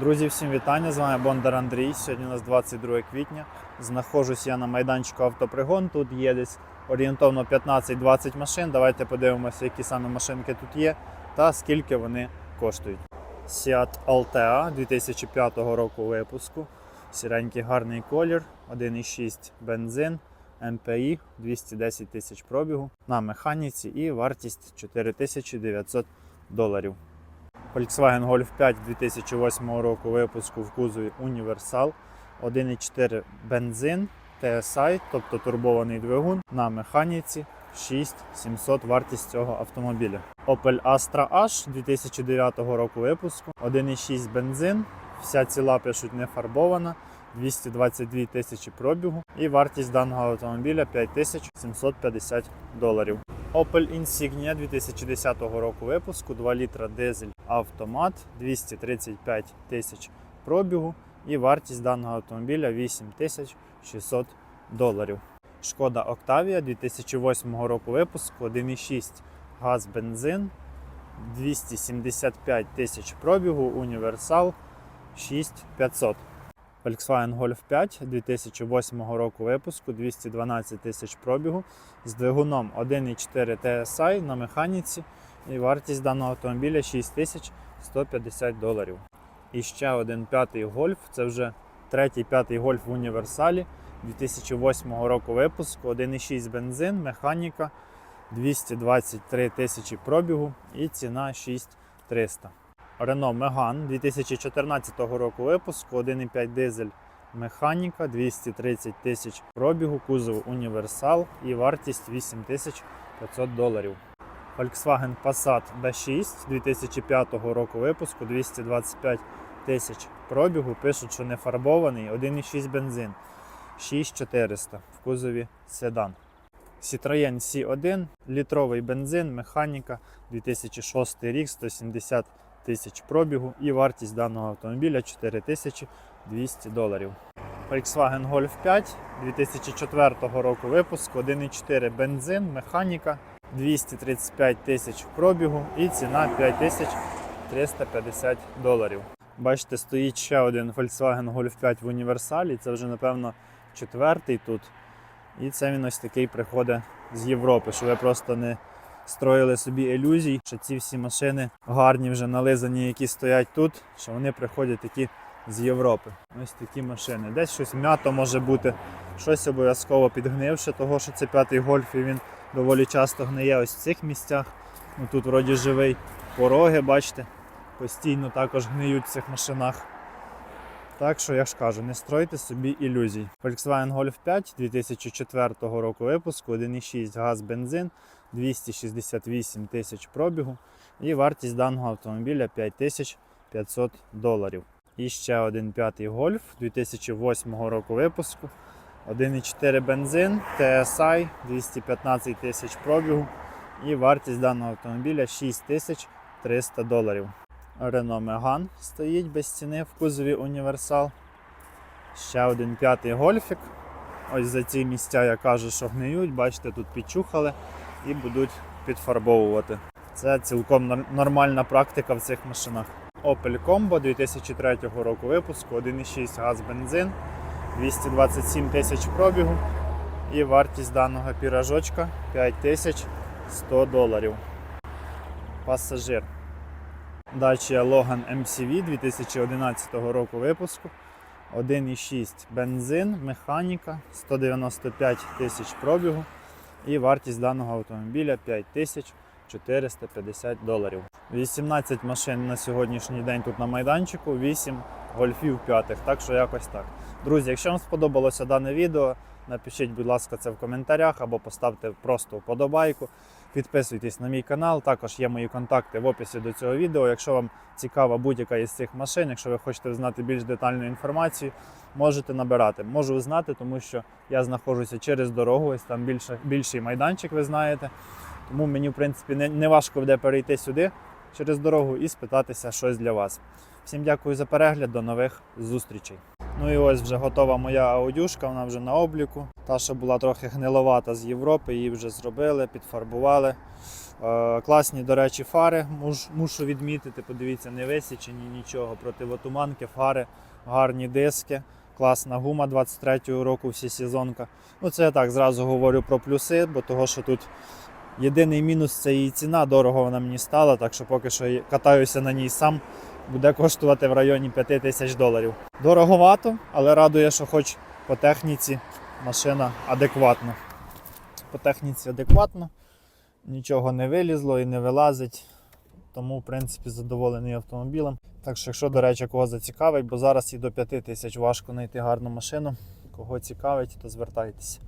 Друзі, всім вітання! З вами Бондар Андрій. Сьогодні у нас 22 квітня. Знаходжусь я на майданчику автопригон. Тут є десь орієнтовно 15-20 машин. Давайте подивимося, які саме машинки тут є та скільки вони коштують. Seat Altea 2005 року випуску. Сіренький гарний колір, 1,6 бензин, MPI 210 тисяч пробігу на механіці і вартість 4900 доларів. Volkswagen Golf 5 2008 року випуску в кузові Універсал, 1,4 бензин, TSI, тобто турбований двигун на механіці 6700 вартість цього автомобіля. Opel Astra H 2009 року випуску, 1,6 бензин, вся ціла пишуть не фарбована, 222 тисячі пробігу і вартість даного автомобіля 5750 доларів. Opel Insignia 2010 року випуску, 2 літра дизель автомат, 235 тисяч пробігу і вартість даного автомобіля 8600 доларів. Шкода Octavia 2008 року випуску, 1,6 газ бензин, 275 тисяч пробігу, універсал 6500. Volkswagen Golf 5 2008 року випуску 212 тисяч пробігу з двигуном 1,4 TSI на механіці і вартість даного автомобіля 6150 доларів. І ще один п'ятий гольф, це вже третій п'ятий гольф в універсалі 2008 року випуску, 1,6 бензин, механіка 223 тисячі пробігу і ціна 6300. Renault Megane 2014 року випуску, 1,5 дизель механіка, 230 тисяч пробігу, кузов універсал і вартість 8500 доларів. Volkswagen Passat B6 2005 року випуску, 225 тисяч пробігу. Пишуть, що не фарбований, 1,6 бензин, 6400 в кузові седан. Citroën C1, літровий бензин, механіка, 2006 рік, 170 тисяч пробігу і вартість даного автомобіля 4200 доларів. Volkswagen Golf 5 2004 року випуску, 1,4 бензин, механіка, 235 тисяч пробігу і ціна 5350 доларів. Бачите, стоїть ще один Volkswagen Golf 5 в універсалі. Це вже, напевно, четвертий тут. І це він ось такий приходить з Європи, що ви просто не строїли собі ілюзій, що ці всі машини гарні вже нализані, які стоять тут, що вони приходять такі з Європи. Ось такі машини. Десь щось м'ято може бути, щось обов'язково підгнивше, того що це п'ятий гольф і він доволі часто гниє ось в цих місцях. Ну, тут вроді живий. Пороги, бачите, постійно також гниють в цих машинах. Так що я ж кажу, не стройте собі ілюзій. Volkswagen Golf 5 2004 року випуску, 1,6 газ бензин, 268 тисяч пробігу і вартість даного автомобіля 5500 доларів. І ще один п'ятий Golf 2008 року випуску, 1,4 бензин, TSI, 215 тисяч пробігу і вартість даного автомобіля 6300 доларів. Renault Megane стоїть без ціни в кузові універсал. Ще один п'ятий гольфік. Ось за ці місця я кажу, що гниють, бачите, тут підчухали і будуть підфарбовувати. Це цілком нормальна практика в цих машинах. Opel Combo 2003 року випуску, 1,6 газ бензин, 227 тисяч пробігу і вартість даного піражочка 5100 доларів. Пасажир. Dacia Logan MCV 2011 року випуску. 1,6 бензин, механіка, 195 тисяч пробігу і вартість даного автомобіля 5450 доларів. 18 машин на сьогоднішній день тут на майданчику, 8 гольфів п'ятих, так що якось так. Друзі, якщо вам сподобалося дане відео, напишіть, будь ласка, це в коментарях або поставте просто вподобайку. Підписуйтесь на мій канал, також є мої контакти в описі до цього відео. Якщо вам цікава будь-яка із цих машин, якщо ви хочете знати більш детальну інформацію, можете набирати. Можу знати, тому що я знаходжуся через дорогу, ось там більше, більший майданчик, ви знаєте. Тому мені, в принципі, не, не важко буде перейти сюди через дорогу і спитатися щось для вас. Всім дякую за перегляд, до нових зустрічей. Ну і ось вже готова моя аудюшка, вона вже на обліку. Та, що була трохи гниловата з Європи, її вже зробили, підфарбували. Е, класні, до речі, фари. Муш, мушу відмітити, подивіться, не висічені нічого. Противотуманки, фари, гарні диски, класна гума 23-го року, всі сезонка. Ну, це я так зразу говорю про плюси, бо того, що тут єдиний мінус це її ціна, дорого вона мені стала, так що поки що катаюся на ній сам, буде коштувати в районі 5 тисяч доларів. Дороговато, але радує, що хоч по техніці машина адекватна. По техніці адекватно, нічого не вилізло і не вилазить. Тому, в принципі, задоволений автомобілем. Так що, якщо, до речі, кого зацікавить, бо зараз і до 5 тисяч важко знайти гарну машину. Кого цікавить, то звертайтеся.